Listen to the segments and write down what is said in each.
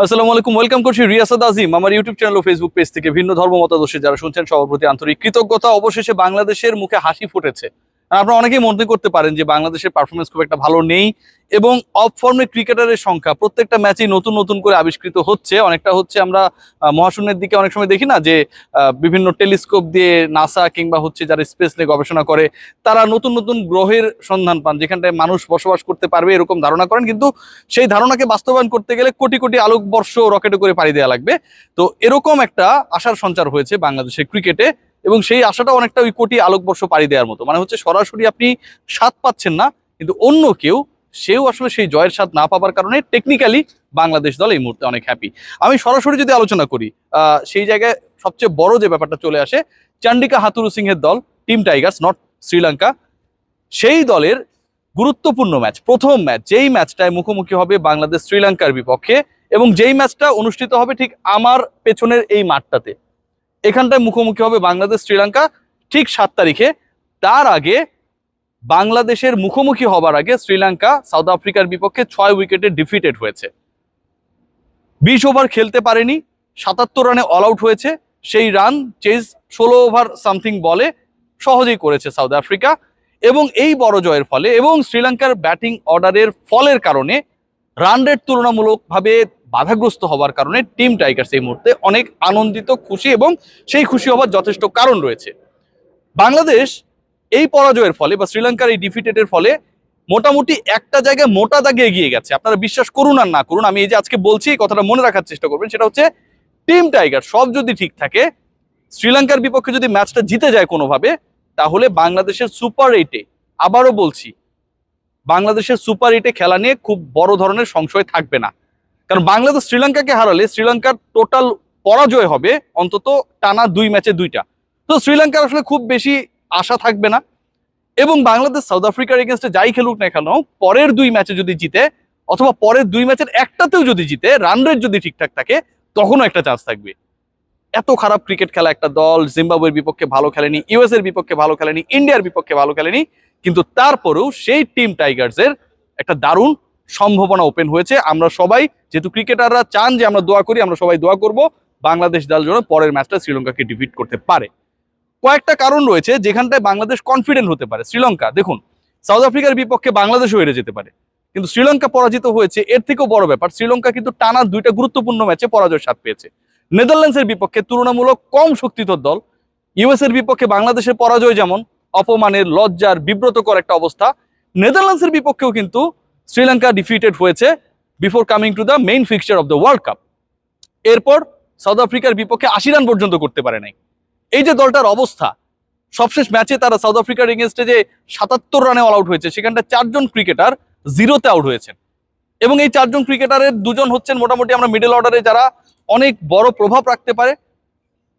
আসসালামু আলাইকুম, ওয়েলকাম করছি রিয়াসাদ আজিম, আমার ইউটিউব চ্যানেল ও ফেসবুক পেজ থেকে ভিন্ন ধর্ম মতাদর্শী যারা শুনছেন, সবার প্রতি আন্তরিক কৃতজ্ঞতা। অবশেষে বাংলাদেশের মুখে হাসি ফুটেছে। আপনারা অনেকেই মনে করতে পারেন যে বাংলাদেশের পারফরমেন্স খুব একটা ভালো নেই এবং অফ ফর্মে ক্রিকেটারের সংখ্যা প্রত্যেকটা ম্যাচেই নতুন নতুন করে আবিষ্কৃত হচ্ছে। অনেকটা হচ্ছে আমরা মহাশূন্যের দিকে অনেক সময় দেখি না যে বিভিন্ন টেলিস্কোপ দিয়ে নাসা কিংবা হচ্ছে যারা স্পেস নিয়ে গবেষণা করে, তারা নতুন নতুন গ্রহের সন্ধান পান, যেখানটায় মানুষ বসবাস করতে পারবে এরকম ধারণা করেন। কিন্তু সেই ধারণাকে বাস্তবায়ন করতে গেলে কোটি কোটি আলোকবর্ষ রকেটে করে পাড়ি দেওয়া লাগবে। তো এরকম একটা আশার সঞ্চার হয়েছে বাংলাদেশের ক্রিকেটে এবং সেই আশাটা অনেকটা ওই কোটি আলোকবর্ষ পাড়ি দেওয়ার মতো। মানে হচ্ছে সরাসরি আপনি স্বাদ পাচ্ছেন না, কিন্তু অন্য কেউ, সেও আসলে সেই জয়ের স্বাদ না পাবার কারণে টেকনিক্যালি বাংলাদেশ দল এই মুহূর্তে অনেক হ্যাপি আমি সরাসরি যদি আলোচনা করি সেই জায়গায় সবচেয়ে বড় যে ব্যাপারটা চলে আসে, চান্ডিকা হাতুরু সিংহের দল টিম টাইগার্স নট শ্রীলঙ্কা সেই দলের গুরুত্বপূর্ণ ম্যাচ প্রথম ম্যাচ যেই ম্যাচটায় মুখোমুখি হবে বাংলাদেশ শ্রীলঙ্কার বিপক্ষে এবং যেই ম্যাচটা অনুষ্ঠিত হবে ঠিক আমার পেছনের এই মাঠটাতে। এখানটায় মুখোমুখি হবে বাংলাদেশ, শ্রীলঙ্কা ঠিক সাত তারিখে। তার আগে বাংলাদেশের মুখোমুখি হবার আগে শ্রীলঙ্কা সাউথ আফ্রিকার বিপক্ষে ছয় উইকেটে ডিফিটেড হয়েছে। বিশ ওভার খেলতে পারেনি, সাতাত্তর রানে অল আউট হয়েছে। সেই রান চেজ ষোলো ওভার সামথিং বলে সহজেই করেছে সাউথ আফ্রিকা। এবং এই বড় জয়ের ফলে এবং শ্রীলঙ্কার ব্যাটিং অর্ডারের ফলের কারণে রান রেট তুলনামূলকভাবে বাধাগ্রস্ত হওয়ার কারণে টিম টাইগার্স এই মুহূর্তে অনেক আনন্দিত, খুশি এবং সেই খুশি হওয়ার যথেষ্ট কারণ রয়েছে। বাংলাদেশ এই পরাজয়ের ফলে বা শ্রীলঙ্কার এই ডিফিটেডের ফলে মোটামুটি একটা জায়গায় মোটা দাগে এগিয়ে গেছে। আপনারা বিশ্বাস করুন আর না করুন, আমি এই যে আজকে বলছি, এই কথাটা মনে রাখার চেষ্টা করবেন, সেটা হচ্ছে টিম টাইগার সব যদি ঠিক থাকে, শ্রীলঙ্কার বিপক্ষে যদি ম্যাচটা জিতে যায় কোনোভাবে, তাহলে বাংলাদেশের সুপার এইটে আবারও বলছি বাংলাদেশের সুপার এইটে খেলা নিয়ে খুব বড় ধরনের সংশয় থাকবে না। কারণ বাংলাদেশ শ্রীলঙ্কাকে হারালে শ্রীলঙ্কার টোটাল পরাজয় হবে অন্তত টানা দুই ম্যাচে দুইটা। তো শ্রীলঙ্কার আসলে খুব বেশি আশা থাকবে না। এবং বাংলাদেশ সাউথ আফ্রিকার এগেনস্টে যাই খেলুক না কেন, পরের দুই ম্যাচে যদি জিতে অথবা পরের দুই ম্যাচের একটাতেও যদি জিতে রান রেট যদি ঠিকঠাক থাকে, তখনও একটা চান্স থাকবে। এত খারাপ ক্রিকেট খেলা একটা দল জিম্বাবুয়ের বিপক্ষে ভালো খেলেনি ইউএস এর বিপক্ষে ভালো খেলেনি ইন্ডিয়ার বিপক্ষে ভালো খেলেনি কিন্তু তারপরেও সেই টিম টাইগার্সের একটা দারুণ সম্ভাবনা ওপেন হয়েছে। আমরা সবাই, যেহেতু ক্রিকেটাররা চান যে আমরা দোয়া করি, আমরা সবাই দোয়া করব বাংলাদেশ দল যেন পরের ম্যাচটা শ্রীলঙ্কাকে ডিফিট করতে পারে। কয়েকটা কারণ রয়েছে যেখানটায় বাংলাদেশ কনফিডেন্ট হতে পারে। শ্রীলঙ্কা, দেখুন সাউথ আফ্রিকার বিপক্ষে বাংলাদেশও হেরে যেতে পারে। কিন্তু শ্রীলঙ্কা পরাজিত হয়েছে, এর থেকেও বড় ব্যাপার, শ্রীলঙ্কা কিন্তু টানা দুইটা গুরুত্বপূর্ণ ম্যাচে পরাজয় স্বাদ পেয়েছে। নেদারল্যান্ডসের বিপক্ষে তুলনামূলক কম শক্তিধর দল। ইউএস এর বিপক্ষে বাংলাদেশের পরাজয় যেমন অপমানের, লজ্জার, বিব্রতকর একটা অবস্থা। নেদারল্যান্ডসের বিপক্ষেও কিন্তু শ্রীলঙ্কা ডিফিটেড হয়েছে before coming to the main fixture of the World Cup এরপর সাউথ আফ্রিকার বিপক্ষে আশি রান পর্যন্ত করতে পারে নাই। এই যে দলটার অবস্থা, সবশেষ ম্যাচে তারা সাউথ আফ্রিকার এগেনস্টে যে সাতাত্তর রানে অল আউট হয়েছে সেখানটা চারজন ক্রিকেটার জিরোতে আউট হয়েছেন। এবং এই চারজন ক্রিকেটারের দুজন হচ্ছেন মোটামুটি আমরা মিডল অর্ডারে যারা অনেক বড় প্রভাব রাখতে পারে,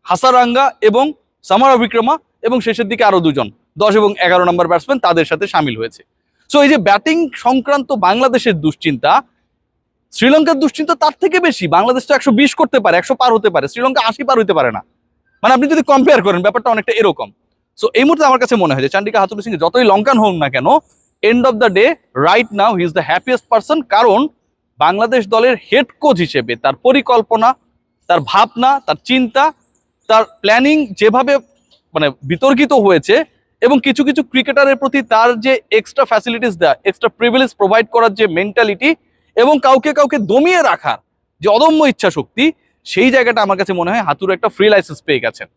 হাসারাঙ্গা এবং সামারা বিক্রমা এবং শেষের দিকে আরও দুজন। দশ এবং এগারো নম্বর ব্যাটসম্যান তাদের সাথে সামিল হয়েছে। সো এই যে ব্যাটিং সংক্রান্ত বাংলাদেশের দুশ্চিন্তা, শ্রীলঙ্কার দুশ্চিন্তা তার থেকে বেশি। বাংলাদেশ তো একশো বিশ করতে পারে, একশো পার হতে পারে, শ্রীলঙ্কা আশি পার হতে পারে না। মানে আপনি যদি কম্পেয়ার করেন, ব্যাপারটা অনেকটা এরকম। সো এই মুহূর্তে আমার কাছে মনে হয় যে চান্ডিকা হাতুরু সিং যতই লঙ্কান হোক না কেন end of the day right now he is the happiest person কারণ বাংলাদেশ দলের হেড কোচ হিসেবে তার পরিকল্পনা, তার ভাবনা, তার চিন্তা, তার প্ল্যানিং যেভাবে মানে বিতর্কিত হয়েছে এবং কিছু কিছু ক্রিকেটারের প্রতি তার যে এক্সট্রা ফ্যাসিলিটিস দেয় এক্সট্রা প্রিভিলেজ প্রোভাইড করার যে মেন্টালিটি এবং কাউকে কাউকে দমিয়ে রাখার যে অদম্য ইচ্ছা শক্তি সেই জায়গাটা আমার কাছে মনে হয় হাতুর একটা ফ্রি লাইসেন্স পেয়ে গেছেন।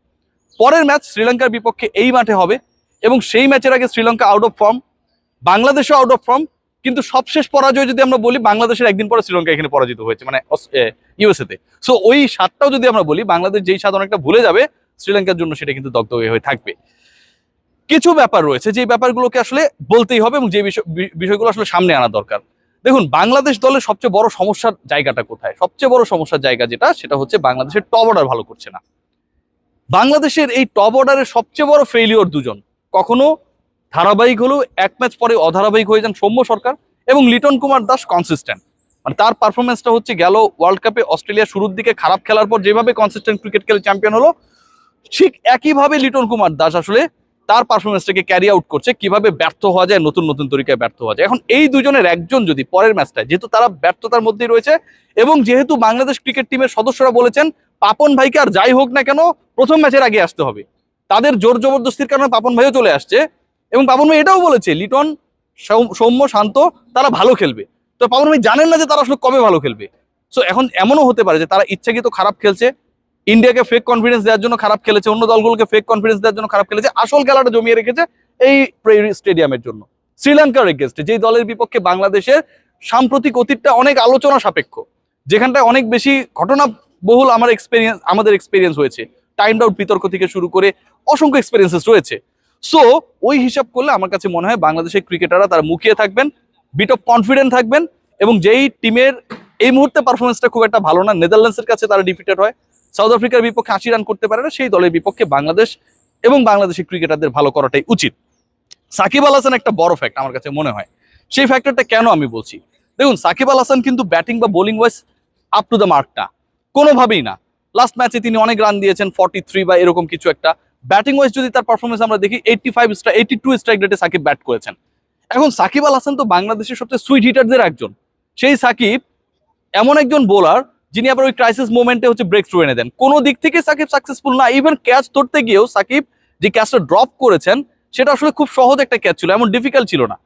পরের ম্যাচ শ্রীলঙ্কার বিপক্ষে এই মাঠে হবে এবং সেই ম্যাচের আগে শ্রীলঙ্কা আউট অফ ফর্ম বাংলাদেশও আউট অফ ফর্ম কিন্তু সবশেষ পরাজয় যদি আমরা বলি, বাংলাদেশের একদিন পরে শ্রীলঙ্কা এখানে পরাজিত হয়েছে মানে ইউএসএতে সো ওই স্বাদটাও যদি আমরা বলি, বাংলাদেশ যেই স্বাদ অনেকটা ভুলে যাবে, শ্রীলঙ্কার জন্য সেটা কিন্তু দগ্ধ হয়ে থাকবে। কিছু ব্যাপার রয়েছে যে ব্যাপারগুলোকে আসলে বলতেই হবে এবং যে বিষয় বিষয়গুলো আসলে সামনে আনা দরকার। দেখুন, বাংলাদেশ দলের সবচেয়ে বড় সমস্যার জায়গাটা কোথায়? সবচেয়ে বড় সমস্যার জায়গা যেটা, সেটা হচ্ছে বাংলাদেশের টপ অর্ডার ভালো করছে না। বাংলাদেশের এই টপ অর্ডারের সবচেয়ে বড় ফেইলিওর দুজন। কখনো ধারাবাহিক হলেও এক ম্যাচ পরে অধারাবাহিক হয়ে যান সৌম্য সরকার এবং লিটন কুমার দাস কনসিস্টেন্ট মানে তার পারফরমেন্সটা হচ্ছে গেল ওয়ার্ল্ড কাপে অস্ট্রেলিয়া শুরুর দিকে খারাপ খেলার পর যেভাবে কনসিস্টেন্ট ক্রিকেট খেলে চ্যাম্পিয়ন হলো, ঠিক একইভাবে লিটন কুমার দাস আসলে তার পারফরমেন্সটাকে ক্যারি আউট করছে, কীভাবে ব্যর্থ হওয়া যায়, নতুন নতুন তরিকায় ব্যর্থ হওয়া যায়। এখন এই দুজনের একজন যদি পরের ম্যাচটায় যেহেতু তারা ব্যর্থতার মধ্যেই রয়েছে, এবং যেহেতু বাংলাদেশ ক্রিকেট টিমের সদস্যরা বলেছেন, পাপন ভাইকে আর যাই হোক না কেন, প্রথম ম্যাচের আগে আসতে হবে। তাদের জোর জবরদস্তির কারণে পাপন ভাইও চলে আসছে, এবং পাপন ভাই এটাও বলেছে, লিটন সৌম্য, শান্ত, তারা ভালো খেলবে। তো পাপন ভাই জানেন না যে তারা আসলে কবে ভালো খেলবে। সো এখন এমনও হতে পারে যে তারা ইচ্ছাকৃত খারাপ খেলছে ইন্ডিয়াকে ফেক কনফিডেন্স দেওয়ার জন্য খারাপ খেলেছে, অন্য দলগুলোকে ফেক কনফিডেন্স দেওয়ার জন্য খারাপ খেলেছে, আসল খেলাটা জমিয়ে রেখেছে এই স্টেডিয়ামের জন্য। শ্রীলঙ্কার এগেস্টে যেই দলের বিপক্ষে বাংলাদেশের সাম্প্রতিক অতীতটা অনেক আলোচনা সাপেক্ষ, যেখানটায় অনেক বেশি ঘটনা বহুল আমার এক্সপিরিয়েন্স আমাদের এক্সপিরিয়েন্স হয়েছে। টাইম আউট বিতর্ক থেকে শুরু করে অসংখ্য এক্সপিরিয়েন্সেস রয়েছে। সো ওই হিসাব করলে আমার কাছে মনে হয় বাংলাদেশের ক্রিকেটাররা তারা মুখিয়ে থাকবেন বিট অফ কনফিডেন্ট থাকবেন এবং যেই টিমের এই মুহূর্তে পারফরমেন্সটা খুব একটা ভালো না নেদারল্যান্ডসের কাছে তারা ডিফিটেড হয়। সাউথ আফ্রিকার বিপক্ষে আশি রান করতে পারে না, সেই দলের বিপক্ষে বাংলাদেশ এবং বাংলাদেশের ক্রিকেটারদের ভালো করাটাই উচিত। সাকিব আল হাসান একটা বড় ফ্যাক্ট আমার কাছে মনে হয়। সেই ফ্যাক্টরটা কেন আমি বলছি? দেখুন, সাকিব আল হাসান কিন্তু ব্যাটিং বা bowling wise up to the মার্কটা কোনোভাবেই না। লাস্ট ম্যাচে তিনি অনেক রান দিয়েছেন ফর্টি থ্রি বা এরকম কিছু একটা। ব্যাটিং ওয়াইজ যদি তার পারফরমেন্স আমরা দেখি eighty five eighty two strike রেটে সাকিব ব্যাট করেছেন। এখন সাকিব আল হাসান তো বাংলাদেশের সবচেয়ে সুইট হিটারদের একজন। সেই সাকিব এমন একজন বোলার যিনি আবার ওই ক্রাইসিস মোমেন্টে হচ্ছে ব্রেক থ্রু এনে দেন। কোনো দিক থেকে সাকিব সাকসেসফুল না ইভেন ক্যাচ ধরতে গিয়েও সাকিব যে ক্যাচটা ড্রপ করেছেন, সেটা আসলে খুব সহজ একটা ক্যাচ ছিল, এমন ডিফিকাল্ট ছিল না।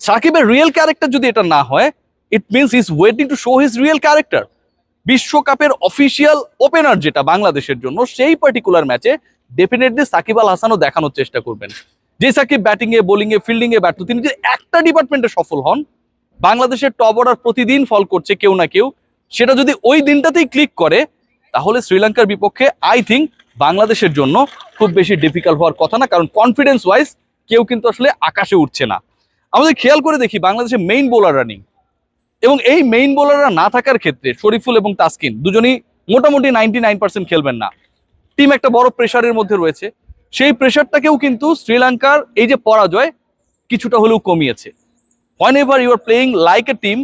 সাকিবের রিয়েল ক্যারেক্টার যদি এটা না হয় it means is waiting to show his real character বিশ্বকাপের অফিসিয়াল ওপেনার যেটা বাংলাদেশের জন্য, সেই পার্টিকুলার ম্যাচে ডেফিনেটলি সাকিব আল হাসানও দেখানোর চেষ্টা করবেন। যে সাকিব ব্যাটিং এ বোলিং এ ফিল্ডিং এ ব্যর্থ, তিনি যদি একটা ডিপার্টমেন্টে সফল হন, বাংলাদেশের টপ অর্ডার প্রতিদিন ফল করছে কেউ না কেউ সেটা যদি ওই দিনটাতেই ক্লিক করে, তাহলে শ্রীলঙ্কার বিপক্ষে আই থিঙ্ক বাংলাদেশের জন্য খুব বেশি ডিফিকাল্ট হওয়ার কথা না, কারণ কনফিডেন্স ওয়াইজ কেউ কিন্তু আসলে আকাশে উঠছে না। আমাদের খেয়াল করে দেখি বাংলাদেশের মেইন বোলার রানিং এবং এই মেইন বোলাররা না থাকার ক্ষেত্রে শরীফুল এবং তাসকিন দুজনই মোটামুটি নাইনটি নাইন পার্সেন্ট খেলবেন না। টিম একটা বড় প্রেশারের মধ্যে রয়েছে। সেই প্রেশারটাকেও কিন্তু শ্রীলঙ্কার এই যে পরাজয় কিছুটা হলেও কমিয়েছে। Whenever you are playing like a team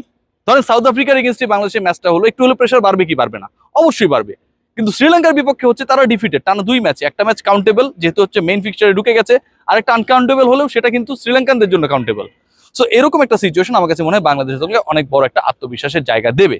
ধরেন সাউথ আফ্রিকার এগেনস্টে বাংলাদেশের ম্যাচটা হলো, একটু হলে প্রেশার বাড়বে কি পারবে না? অবশ্যই বাড়বে। কিন্তু শ্রীলঙ্কার বিপক্ষে হচ্ছে তারা ডিফিটেড টানা দুই ম্যাচে একটা ম্যাচ কাউন্টেবল যেহেতু হচ্ছে মেইন ফিক্সচারে ঢুকে গেছে, আর একটা আনকাউন্টেবল হলেও সেটা কিন্তু শ্রীলঙ্কানদের জন্য কাউন্টেবল সো এরকম একটা সিচুয়েশন আমার কাছে মনে হয় বাংলাদেশের সঙ্গে অনেক বড় একটা আত্মবিশ্বাসের জায়গা দেবে।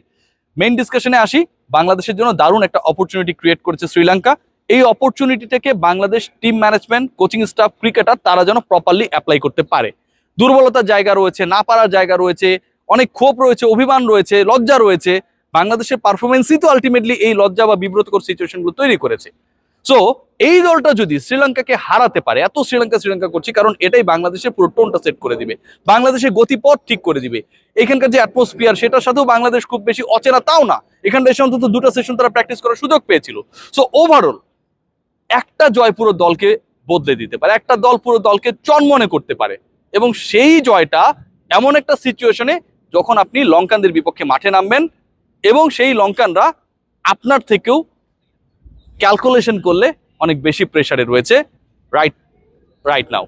মেইন ডিসকাশনে আসি, বাংলাদেশের জন্য দারুণ একটা অপরচুনিটি ক্রিয়েট করেছে শ্রীলঙ্কা এই অপরচুনিটিটাকে Bangladesh team management coaching staff cricketer তারা যেন প্রপারলি অ্যাপ্লাই করতে পারে। দুর্বলতার জায়গা রয়েছে, না পারার জায়গা রয়েছে অনেক ক্ষোভ রয়েছে, অভিমান রয়েছে, লজ্জা রয়েছে। বাংলাদেশের পারফরমেন্সই তো আলটিমেটলি এই লজ্জা বা বিব্রতকর সিচুয়েশনগুলো তৈরি করেছে। সো এই দলটা যদি শ্রীলঙ্কাকে হারাতে পারে, এত শ্রীলঙ্কা শ্রীলঙ্কা করছি, কারণ এটাই বাংলাদেশের পুরো টোনটা সেট করে দিবে। বাংলাদেশের গতিপথ ঠিক করে দিবে। এখানকার যে অ্যাটমসফিয়ার সেটার সাথেও বাংলাদেশ খুব বেশি অচেনা, তাও না। এখানটা এসে অন্তত দুটো সেশন তারা প্র্যাকটিস করার সুযোগ পেয়েছিল। সো ওভারঅল একটা জয় পুরো দলকে বদলে দিতে পারে, একটা দল পুরো দলকে চনমনে করতে পারে। এবং সেই জয়টা এমন একটা সিচুয়েশনে যখন আপনি লঙ্কানদের বিপক্ষে মাঠে নামবেন এবং সেই লঙ্কানরা আপনার থেকেও ক্যালকুলেশন করলে অনেক বেশি প্রেশারে রয়েছে রাইট রাইট নাও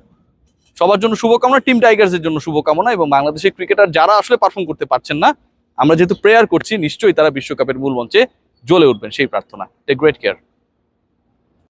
সবার জন্য শুভকামনা টিম টাইগার্সের জন্য শুভকামনা এবং বাংলাদেশের ক্রিকেটার যারা আসলে পারফর্ম করতে পারছেন না, আমরা যেহেতু প্রেয়ার করছি, নিশ্চয়ই তারা বিশ্বকাপের মূল মঞ্চে জ্বলে উঠবেন সেই প্রার্থনা। Take great care